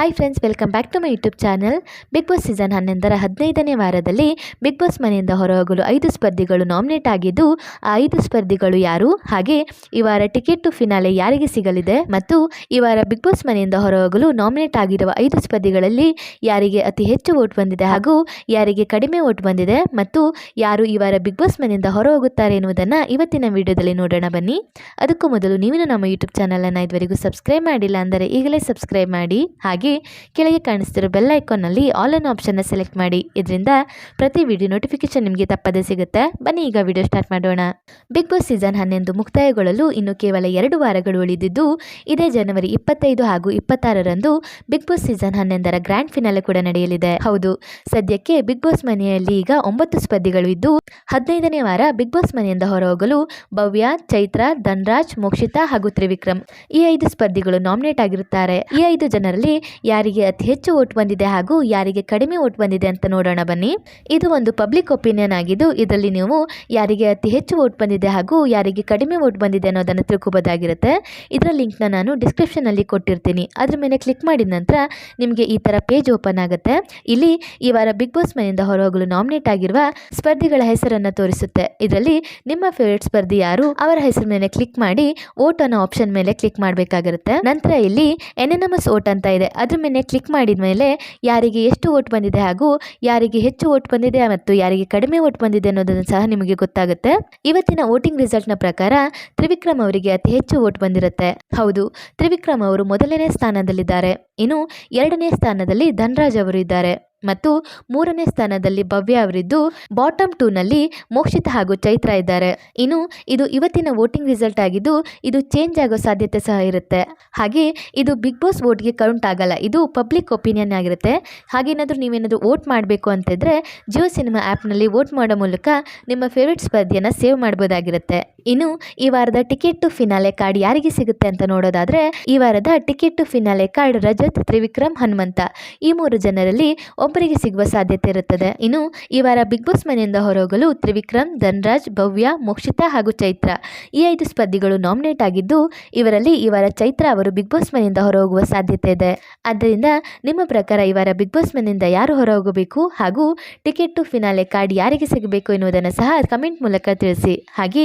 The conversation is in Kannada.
Hi friends welcome back to my YouTube channel Bigg Boss season ಹನ್ನೊಂದರ ಹದಿನೈದನೇ ವಾರದಲ್ಲಿ ಬಿಗ್ ಬಾಸ್ ಮನೆಯಿಂದ ಹೊರಹೋಗಲು ಐದು ಸ್ಪರ್ಧಿಗಳು ನಾಮಿನೇಟ್ ಆಗಿದ್ದು, ಆ ಐದು ಸ್ಪರ್ಧಿಗಳು ಯಾರು? ಹಾಗೆ ಈ ವಾರ ಟಿಕೆಟ್ ಟು ಫಿನಾಲೆ ಯಾರಿಗೆ ಸಿಗಲಿದೆ? ಮತ್ತು ಈ ವಾರ ಬಿಗ್ ಬಾಸ್ ಮನೆಯಿಂದ ಹೊರಹೋಗಲು ನಾಮಿನೇಟ್ ಆಗಿರುವ ಐದು ಸ್ಪರ್ಧಿಗಳಲ್ಲಿ ಯಾರಿಗೆ ಅತಿ ಹೆಚ್ಚು ವೋಟ್ ಬಂದಿದೆ ಹಾಗೂ ಯಾರಿಗೆ ಕಡಿಮೆ ವೋಟ್ ಬಂದಿದೆ? ಮತ್ತು ಯಾರು ಈ ವಾರ ಬಿಗ್ ಬಾಸ್ ಮನೆಯಿಂದ ಹೊರಹೋಗುತ್ತಾರೆ ಎನ್ನುವುದನ್ನು ಇವತ್ತಿನ ವಿಡಿಯೋದಲ್ಲಿ ನೋಡೋಣ ಬನ್ನಿ. ಅದಕ್ಕೂ ಮೊದಲು ನೀವಿನ ನಮ್ಮ ಯೂಟ್ಯೂಬ್ ಚಾನಲನ್ನು ಇದುವರೆಗೂ ಸಬ್ಸ್ಕ್ರೈಬ್ ಮಾಡಿಲ್ಲ ಅಂದರೆ ಈಗಲೇ ಸಬ್ಸ್ಕ್ರೈಬ್ ಮಾಡಿ. ಹಾಗೆ ಕೆಳಗೆ ಕಾಣಿಸ್ತಿರೋ ಬೆಲ್ ಐಕಾನ್ನಲ್ಲಿ ಆಲ್ ಅನ್ ಆಪ್ಷನ್ನ ಸೆಲೆಕ್ಟ್ ಮಾಡಿ. ಇದರಿಂದ ಪ್ರತಿ ವಿಡಿಯೋ ನೋಟಿಫಿಕೇಶನ್ ನಿಮಗೆ ತಪ್ಪದೇ ಸಿಗುತ್ತೆ. ಬನ್ನಿ ಈಗ ವಿಡಿಯೋ ಸ್ಟಾರ್ಟ್ ಮಾಡೋಣ. ಬಿಗ್ ಬಾಸ್ ಸೀಸನ್ ಹನ್ನೊಂದು ಮುಕ್ತಾಯಗೊಳ್ಳಲು ಇನ್ನು ಕೇವಲ ಎರಡು ವಾರಗಳು ಉಳಿದಿದ್ದು, ಇದೇ ಜನವರಿ ಇಪ್ಪತ್ತೈದು ಹಾಗೂ ಇಪ್ಪತ್ತಾರರಂದು ಬಿಗ್ ಬಾಸ್ ಸೀಸನ್ ಹನ್ನೊಂದರ ಗ್ರ್ಯಾಂಡ್ ಫಿನಾಲೆ ಕೂಡ ನಡೆಯಲಿದೆ. ಹೌದು, ಸದ್ಯಕ್ಕೆ ಬಿಗ್ ಬಾಸ್ ಮನೆಯಲ್ಲಿ ಈಗ ಒಂಬತ್ತು ಸ್ಪರ್ಧಿಗಳು ಇದ್ದು, ಹದಿನೈದನೇ ವಾರ ಬಿಗ್ ಬಾಸ್ ಮನೆಯಿಂದ ಹೊರಹೋಗಲು ಭವ್ಯ, ಚೈತ್ರ, ಧನ್ರಾಜ್, ಮೋಕ್ಷಿತಾ ಹಾಗೂ ತ್ರಿವಿಕ್ರಮ್ ಈ ಐದು ಸ್ಪರ್ಧಿಗಳು ನಾಮಿನೇಟ್ ಆಗಿರುತ್ತಾರೆ. ಈ ಐದು ಜನರಲ್ಲಿ ಯಾರಿಗೆ ಅತಿ ಹೆಚ್ಚು ವೋಟ್ ಬಂದಿದೆ ಹಾಗೂ ಯಾರಿಗೆ ಕಡಿಮೆ ವೋಟ್ ಬಂದಿದೆ ಅಂತ ನೋಡೋಣ ಬನ್ನಿ. ಇದು ಒಂದು ಪಬ್ಲಿಕ್ ಒಪಿನಿಯನ್ ಆಗಿದ್ದು, ಇದರಲ್ಲಿ ನೀವು ಯಾರಿಗೆ ಅತಿ ಹೆಚ್ಚು ವೋಟ್ ಬಂದಿದೆ ಹಾಗೂ ಯಾರಿಗೆ ಕಡಿಮೆ ವೋಟ್ ಬಂದಿದೆ ಅನ್ನೋದನ್ನು ತಿಳ್ಕೊಬೋದಾಗಿರುತ್ತೆ. ಇದರ ಲಿಂಕ್ನ ನಾನು ಡಿಸ್ಕ್ರಿಪ್ಷನಲ್ಲಿ ಕೊಟ್ಟಿರ್ತೀನಿ. ಅದ್ರ ಮೇಲೆ ಕ್ಲಿಕ್ ಮಾಡಿದ ನಂತರ ನಿಮಗೆ ಈ ಥರ ಪೇಜ್ ಓಪನ್ ಆಗುತ್ತೆ. ಇಲ್ಲಿ ಈ ವಾರ ಬಿಗ್ ಬಾಸ್ ಮನೆಯಿಂದ ಹೊರಹೋಗಲು ನಾಮಿನೇಟ್ ಆಗಿರುವ ಸ್ಪರ್ಧಿಗಳ ಹೆಸರನ್ನು ತೋರಿಸುತ್ತೆ. ಇದರಲ್ಲಿ ನಿಮ್ಮ ಫೇವ್ರೇಟ್ ಸ್ಪರ್ಧಿ ಯಾರು, ಅವರ ಹೆಸರು ಮೇಲೆ ಕ್ಲಿಕ್ ಮಾಡಿ, ಓಟ್ ಅನ್ನೋ ಆಪ್ಷನ್ ಮೇಲೆ ಕ್ಲಿಕ್ ಮಾಡಬೇಕಾಗಿರುತ್ತೆ. ನಂತರ ಇಲ್ಲಿ ಎನೆನಮಸ್ ವೋಟ್ ಅಂತ ಇದೆ. ಅದ್ರ ಮೇಲೆ ಕ್ಲಿಕ್ ಮಾಡಿದ ಮೇಲೆ ಯಾರಿಗೆ ಎಷ್ಟು ಓಟ್ ಬಂದಿದೆ ಹಾಗೂ ಯಾರಿಗೆ ಹೆಚ್ಚು ಓಟ್ ಬಂದಿದೆ ಮತ್ತು ಯಾರಿಗೆ ಕಡಿಮೆ ಓಟ್ ಬಂದಿದೆ ಅನ್ನೋದನ್ನು ಸಹ ನಿಮಗೆ ಗೊತ್ತಾಗುತ್ತೆ. ಇವತ್ತಿನ ವೋಟಿಂಗ್ ರಿಸಲ್ಟ್ನ ಪ್ರಕಾರ ತ್ರಿವಿಕ್ರಮ್ ಅವರಿಗೆ ಅತಿ ಹೆಚ್ಚು ಓಟ್ ಬಂದಿರುತ್ತೆ. ಹೌದು, ತ್ರಿವಿಕ್ರಮ್ ಅವರು ಮೊದಲನೇ ಸ್ಥಾನದಲ್ಲಿದ್ದಾರೆ. ಇನ್ನು ಎರಡನೇ ಸ್ಥಾನದಲ್ಲಿ ಧನ್ರಾಜ್ ಅವರು ಇದ್ದಾರೆ. ಮತ್ತು ಮೂರನೇ ಸ್ಥಾನದಲ್ಲಿ ಭವ್ಯ ಅವರಿದ್ದು ಬಾಟಮ್ ಟೂನಲ್ಲಿ ಮೋಕ್ಷಿತ ಹಾಗೂ ಚೈತ್ರ ಇದ್ದಾರೆ. ಇನ್ನು ಇದು ಇವತ್ತಿನ ವೋಟಿಂಗ್ ರಿಸಲ್ಟ್ ಆಗಿದ್ದು, ಇದು ಚೇಂಜ್ ಆಗೋ ಸಾಧ್ಯತೆ ಸಹ ಇರುತ್ತೆ. ಹಾಗೆ ಇದು ಬಿಗ್ ಬಾಸ್ ವೋಟ್ಗೆ ಕೌಂಟ್ ಆಗಲ್ಲ, ಇದು ಪಬ್ಲಿಕ್ ಒಪಿನಿಯನ್ ಆಗಿರುತ್ತೆ. ಹಾಗೇನಾದರೂ ನೀವೇನಾದರೂ ವೋಟ್ ಮಾಡಬೇಕು ಅಂತಿದ್ರೆ ಜಿಯೋ ಸಿನಿಮಾ ಆ್ಯಪ್ನಲ್ಲಿ ವೋಟ್ ಮಾಡೋ ಮೂಲಕ ನಿಮ್ಮ ಫೇವ್ರೆಟ್ ಸ್ಪರ್ಧೆಯನ್ನು ಸೇವ್ ಮಾಡ್ಬೋದಾಗಿರುತ್ತೆ. ಇನ್ನು ಈ ವಾರದ ಟಿಕೆಟ್ ಟು ಫಿನಾಲೆ ಕಾರ್ಡ್ ಯಾರಿಗೆ ಸಿಗುತ್ತೆ ಅಂತ ನೋಡೋದಾದ್ರೆ, ಈ ವಾರದ ticket to finale card Rajat, Trivikram, Hanumantha. ಈ ಮೂರು ಜನರಲ್ಲಿ ಒಬ್ಬರಿಗೆ ಸಿಗುವ ಸಾಧ್ಯತೆ ಇರುತ್ತದೆ. ಇನ್ನು ಈ ವಾರ ಬಿಗ್ ಬಾಸ್ ಮನೆಯಿಂದ ಹೊರಹೋಗಲು ತ್ರಿವಿಕ್ರಮ್, ಧನ್ರಾಜ್, ಭವ್ಯ, ಮೋಕ್ಷಿತಾ ಹಾಗೂ ಚೈತ್ರ. ಈ ಐದು ಸ್ಪರ್ಧಿಗಳು ನಾಮಿನೇಟ್ ಆಗಿದ್ದು, ಇವರಲ್ಲಿ ಈ ವಾರ ಚೈತ್ರ ಅವರು ಬಿಗ್ ಬಾಸ್ ಮನೆಯಿಂದ ಹೊರಹೋಗುವ ಸಾಧ್ಯತೆ ಇದೆ. ಆದ್ದರಿಂದ ನಿಮ್ಮ ಪ್ರಕಾರ ಈ ವಾರ ಬಿಗ್ ಬಾಸ್ ಮನೆಯಿಂದ ಯಾರು ಹೊರಹೋಗಬೇಕು ಹಾಗೂ ಟಿಕೆಟ್ ಟು ಫಿನಾಲೆ ಕಾರ್ಡ್ ಯಾರಿಗೆ ಸಿಗಬೇಕು ಎನ್ನುವುದನ್ನು ಸಹ ಕಮೆಂಟ್ ಮೂಲಕ ತಿಳಿಸಿ. ಹಾಗೆ